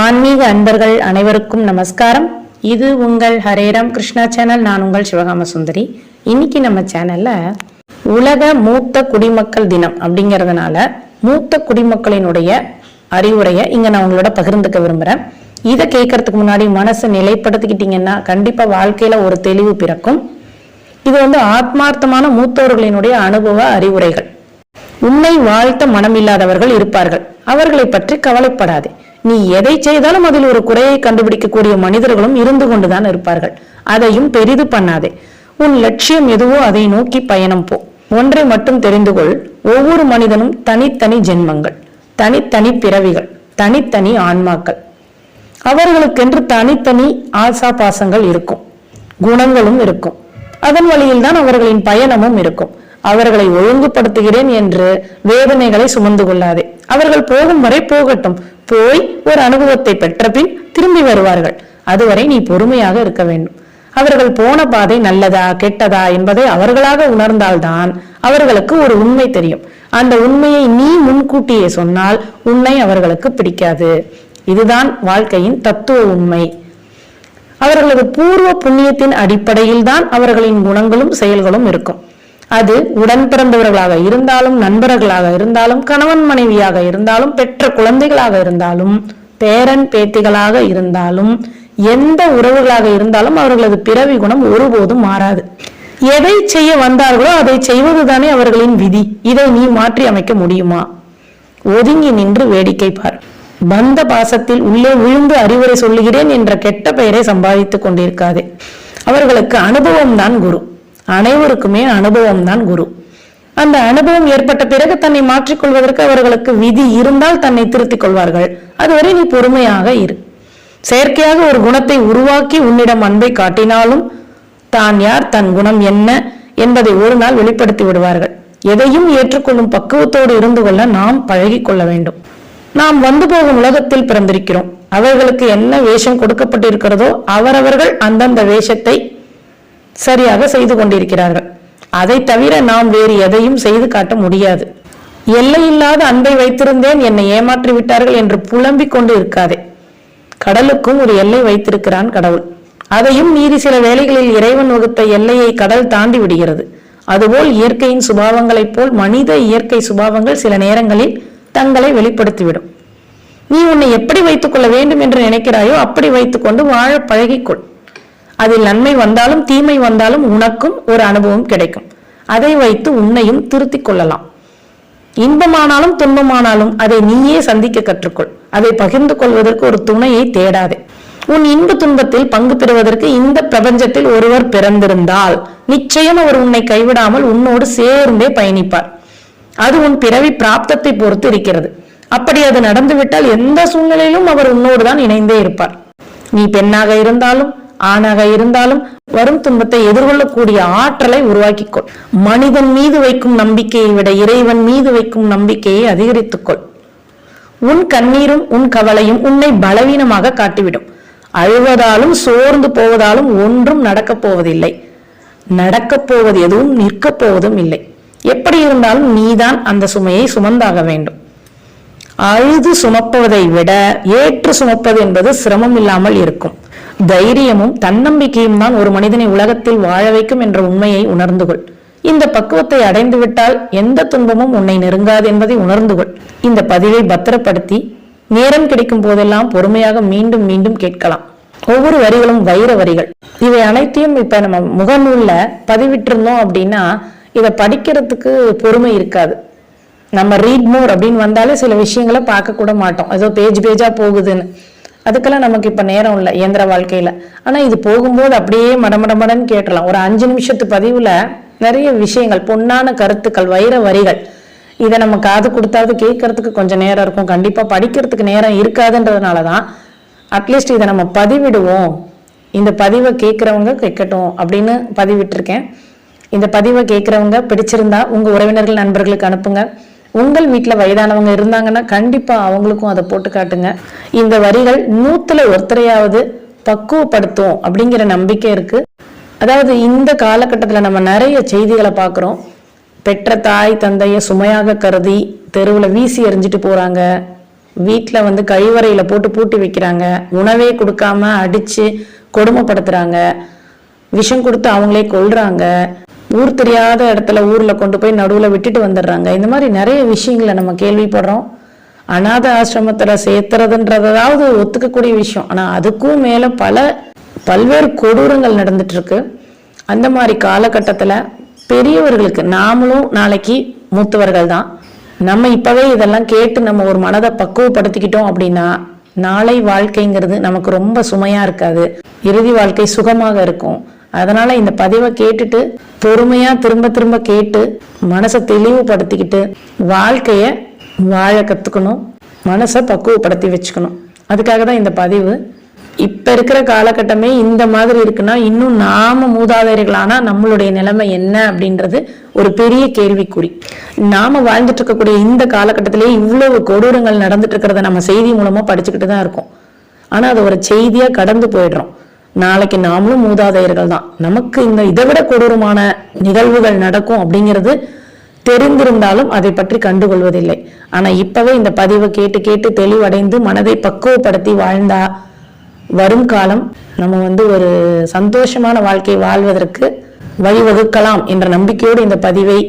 ஆன்மீக அன்பர்கள் அனைவருக்கும் நமஸ்காரம். இது உங்கள் ஹரேராம் கிருஷ்ணா சேனல். நான் உங்கள் சிவகாம சுந்தரி. இன்னைக்கு நம்ம சேனல்ல உலக மூத்த குடிமக்கள் தினம் அப்படிங்கிறதுனால மூத்த குடிமக்களினுடைய அறிவுரையை இங்க நான் உங்களோட பகிர்ந்துக்க விரும்புறேன். இதை கேட்கறதுக்கு முன்னாடி மனசை நிலைப்படுத்திக்கிட்டீங்கன்னா கண்டிப்பா வாழ்க்கையில ஒரு தெளிவு பிறக்கும். இது வந்து ஆத்மார்த்தமான மூத்தவர்களினுடைய அனுபவ அறிவுரைகள். உன்னை வாழ்த்த மனமில்லாதவர்கள் இருப்பார்கள். அவர்களை பற்றி கவலைப்படாதே. நீ எதை செய்தாலும் அதில் ஒரு குறையை கண்டுபிடிக்கக்கூடிய மனிதர்களும் இருந்து கொண்டுதான் இருப்பார்கள். அதையும் பெரிது பண்ணாதே. உன் லட்சியம் எதுவோ அதை நோக்கி பயணம் போ. ஒன்றை மட்டும் தெரிந்து கொள். ஒவ்வொரு மனிதனும் தனித்தனி ஜென்மங்கள் தனித்தனி பிறவிகள் தனித்தனி ஆன்மாக்கள். அவர்களுக்கென்று தனித்தனி ஆசா பாசங்கள் இருக்கும். குணங்களும் இருக்கும். அதன் வழியில் தான் அவர்களின் பயணமும் இருக்கும். அவர்களை ஒழுங்குபடுத்துகிறேன் என்று வேதனைகளை சுமந்து கொள்ளாதே. அவர்கள் போகும் வரை போகட்டும். போய் ஒரு அனுபவத்தை பெற்ற பின் திரும்பி வருவார்கள். அதுவரை நீ பொறுமையாக இருக்க வேண்டும். அவர்கள் போன பாதை நல்லதா கெட்டதா என்பதை அவர்களாக உணர்ந்தால்தான் அவர்களுக்கு ஒரு உண்மை தெரியும். அந்த உண்மையை நீ முன்கூட்டியே சொன்னால் உன்னை அவர்களுக்கு பிடிக்காது. இதுதான் வாழ்க்கையின் தத்துவ உண்மை. அவர்களது பூர்வ புண்ணியத்தின் அடிப்படையில் தான் அவர்களின் குணங்களும் செயல்களும் இருக்கும். அது உடன் பிறந்தவர்களாக இருந்தாலும் நண்பர்களாக இருந்தாலும் கணவன் மனைவியாக இருந்தாலும் பெற்ற குழந்தைகளாக இருந்தாலும் பேரன் பேத்திகளாக இருந்தாலும் எந்த உறவுகளாக இருந்தாலும் அவர்களது பிறவி குணம் ஒருபோதும் மாறாது. எதை செய்ய வந்தார்களோ அதை செய்வதுதானே அவர்களின் விதி. இதை நீ மாற்றி அமைக்க முடியுமா? ஒதுங்கி நின்று வேடிக்கை பார். பந்த பாசத்தில் உள்ளே விழுந்து அறிவுரை சொல்லுகிறேன் என்ற கெட்ட பெயரை சம்பாதித்துக் கொண்டிருக்காதே. அவர்களுக்கு அனுபவம் தான் குரு. அனைவருக்குமே அனுபவம் தான் குரு. அந்த அனுபவம் ஏற்பட்ட பிறகு தன்னை மாற்றிக்கொள்வதற்கு அவர்களுக்கு விதி இருந்தால் தன்னை திருத்திக் கொள்வார்கள். அதுவரை நீ பொறுமையாக இரு. செயற்கையாக ஒரு குணத்தை உருவாக்கி உன்னிடம் அன்பை காட்டினாலும் தான் யார் தன் குணம் என்ன என்பதை ஒரு நாள் வெளிப்படுத்தி விடுவார்கள். எதையும் ஏற்றுக்கொள்ளும் பக்குவத்தோடு இருந்து கொள்ள நாம் பழகிக் கொள்ள வேண்டும். நாம் வந்து போகும் உலகத்தில் பிறந்திருக்கிறோம். அவர்களுக்கு என்ன வேஷம் கொடுக்கப்பட்டிருக்கிறதோ அவரவர்கள் அந்தந்த வேஷத்தை சரியாக செய்து கொண்டிருக்கிறார்கள். அதை தவிர நாம் வேறு எதையும் செய்து காட்ட முடியாது. எல்லையில்லாத அன்பை வைத்திருந்தேன் என்னை ஏமாற்றி விட்டார்கள் என்று புலம்பிக் கொண்டு இருக்காதே. கடலுக்கும் ஒரு எல்லை வைத்திருக்கிறான் கடவுள். அதையும் மீறி சில வேளைகளில் இறைவன் வகுத்த எல்லையை கடல் தாண்டி விடுகிறது. அதுபோல் இயற்கையின் சுபாவங்களைப் போல் மனித இயற்கை சுபாவங்கள் சில நேரங்களில் தங்களை வெளிப்படுத்திவிடும். நீ உன்னை எப்படி வைத்துக் கொள்ள வேண்டும் என்று நினைக்கிறாயோ அப்படி வைத்துக்கொண்டு வாழ பழகிக்கொள். அதில் நன்மை வந்தாலும் தீமை வந்தாலும் உனக்கும் ஒரு அனுபவம் கிடைக்கும். அதை வைத்து உன்னையும் திருத்திக் கொள்ளலாம். இன்பமானாலும் துன்பமானாலும் அதை நீயே சந்திக்க கற்றுக்கொள். அதை பகிர்ந்து கொள்வதற்கு ஒரு துணையை தேடாதே. உன் இன்ப துன்பத்தில் பங்கு பெறுவதற்கு இந்த பிரபஞ்சத்தில் ஒருவர் பிறந்திருந்தால் நிச்சயம் அவர் உன்னை கைவிடாமல் உன்னோடு சேர்ந்தே பயணிப்பார். அது உன் பிறவி பிராப்தத்தை பொறுத்து இருக்கிறது. அப்படி அது நடந்துவிட்டால் எந்த சூழ்நிலையிலும் அவர் உன்னோடு தான் இணைந்தே இருப்பார். நீ பெண்ணாக இருந்தாலும் ஆணாக இருந்தாலும் வரும் துன்பத்தை எதிர்கொள்ளக்கூடிய ஆற்றலை உருவாக்கிக்கொள். மனிதன் மீது வைக்கும் நம்பிக்கையை விட இறைவன் மீது வைக்கும் நம்பிக்கையை அதிகரித்துக்கொள். உன் கண்ணீரும் உன் கவலையும் உன்னை பலவீனமாக காட்டிவிடும். அழுவதாலும் சோர்ந்து போவதாலும் ஒன்றும் நடக்கப் போவதில்லை. நடக்கப் போவது எதுவும் நிற்கப் போவதும் இல்லை. எப்படி இருந்தாலும் நீதான் அந்த சுமையை சுமந்தாக வேண்டும். அழுது சுமப்பதை விட ஏற்று சுமப்பது என்பது சிரமம் இல்லாமல் இருக்கும். தைரியமும் தன்னம்பிக்கையும் தான் ஒரு மனிதனை உலகத்தில் வாழ வைக்கும் என்ற உண்மையை உணர்ந்து கொள். இந்த பக்குவத்தை அடைந்து விட்டால் எந்த துன்பமும் உன்னை நெருங்காது என்பதை உணர்ந்து கொள். இந்த பதிவை பத்திரப்படுத்தி நேரம் கிடைக்கும் போதெல்லாம் பொறுமையாக மீண்டும் மீண்டும் கேட்கலாம். ஒவ்வொரு வரிகளும் வைர வரிகள். இவை அனைத்தையும் இப்ப நம்ம முகநூல்ல பதிவிட்டிருந்தோம் அப்படின்னா இதை படிக்கிறதுக்கு பொறுமை இருக்காது. நம்ம ரீட் மோர் அப்படின்னு வந்தாலே சில விஷயங்களை பார்க்க கூட மாட்டோம். ஏதோ பேஜ் பேஜா போகுதுன்னு. அதுக்கெல்லாம் நமக்கு இப்போ நேரம் இல்லை இயந்திர வாழ்க்கையில். ஆனால் இது போகும்போது அப்படியே மடமடமடன்னு கேட்டலாம் ஒரு அஞ்சு நிமிஷத்து பதிவில் நிறைய விஷயங்கள் பொன்னான கருத்துக்கள் வைர வரிகள். இதை நம்ம காது கொடுத்தாவது கேட்கறதுக்கு கொஞ்சம் நேரம் இருக்கும். கண்டிப்பாக படிக்கிறதுக்கு நேரம் இருக்காதுன்றதுனால தான் அட்லீஸ்ட் இதை நம்ம பதிவிடுவோம். இந்த பதிவை கேட்குறவங்க கேட்கட்டும் அப்படின்னு பதிவிட்டிருக்கேன். இந்த பதிவை கேட்குறவங்க பிடிச்சிருந்தா உங்கள் உறவினர்கள் நண்பர்களுக்கு அனுப்புங்க. உங்கள் வீட்டில் வயதானவங்க இருந்தாங்கன்னா கண்டிப்பாக அவங்களுக்கும் அதை போட்டு காட்டுங்க. இந்த வரிகள் நூற்றில் ஒருத்தரையாவது பக்குவப்படுத்தும் அப்படிங்கிற நம்பிக்கை இருக்குது அதாவது இந்த காலகட்டத்தில் நம்ம நிறைய செய்திகளை பார்க்குறோம். பெற்ற தாய் தந்தையை சுமையாக கருதி தெருவில் வீசி எறிஞ்சிட்டு போகிறாங்க வீட்டில் வந்து கழிவறையில் போட்டு பூட்டி வைக்கிறாங்க. உணவே கொடுக்காம அடித்து கொடுமைப்படுத்துகிறாங்க விஷம் கொடுத்து அவங்களே கொல்றாங்க. ஊர் தெரியாத இடத்துல ஊரில் கொண்டு போய் நடுவில் விட்டுட்டு வந்துடுறாங்க. இந்த மாதிரி நிறைய விஷயங்களை நம்ம கேள்விப்படுறோம். அநாத ஆசிரமத்தில் சேர்த்துறதுன்றதாவது ஒத்துக்கக்கூடிய விஷயம். ஆனால் அதுக்கும் மேலே பல பல்வேறு கொடூரங்கள் நடந்துட்டுருக்கு. அந்த மாதிரி காலகட்டத்தில் பெரியவர்களுக்கு நாமளும் நாளைக்கு மூத்தவர்கள் தான். நம்ம இப்போவே இதெல்லாம் கேட்டு நம்ம ஒரு மனதை பக்குவப்படுத்திக்கிட்டோம் அப்படின்னா நாளை வாழ்க்கைங்கிறது நமக்கு ரொம்ப சுமையாக இருக்காது. இறுதி வாழ்க்கை சுகமாக இருக்கும். அதனால இந்த பதிவை கேட்டுட்டு பொறுமையா திரும்ப திரும்ப கேட்டு மனசை தெளிவுபடுத்திக்கிட்டு வாழ்க்கைய வாழ கத்துக்கணும். மனசை பக்குவப்படுத்தி வச்சுக்கணும். அதுக்காக தான் இந்த பதிவு. இப்ப இருக்கிற காலகட்டமே இந்த மாதிரி இருக்குன்னா இன்னும் நாம மூதாதையர்களானா நம்மளுடைய நிலைமை என்ன அப்படின்றது ஒரு பெரிய கேள்விக்குறி. நாம வாழ்ந்துட்டு இருக்கக்கூடிய இந்த காலகட்டத்திலே இவ்வளவு கொடூரங்கள் நடந்துட்டு இருக்கிறத நம்ம செய்தி மூலமா படிச்சுக்கிட்டு தான் இருக்கோம். ஆனா அது ஒரு செய்தியா கடந்து போயிடுறோம். நாளைக்கு நாமளும் மூதாதையர்கள் தான். நமக்கு இந்த இதை விட கொடூரமான நிகழ்வுகள் நடக்கும் அப்படிங்கிறது தெரிந்திருந்தாலும் அதை பற்றி கண்டுகொள்வதில்லை. ஆனா இப்பவே இந்த பதிவை கேட்டு கேட்டு தெளிவடைந்து மனதை பக்குவப்படுத்தி வாழ்ந்தா வரும் காலம் நம்ம வந்து ஒரு சந்தோஷமான வாழ்க்கை வாழ்வதற்கு வழிவகுக்கலாம் என்ற நம்பிக்கையோடு இந்த பதிவை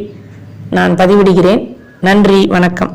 நான் பதிவிடுகிறேன். நன்றி வணக்கம்.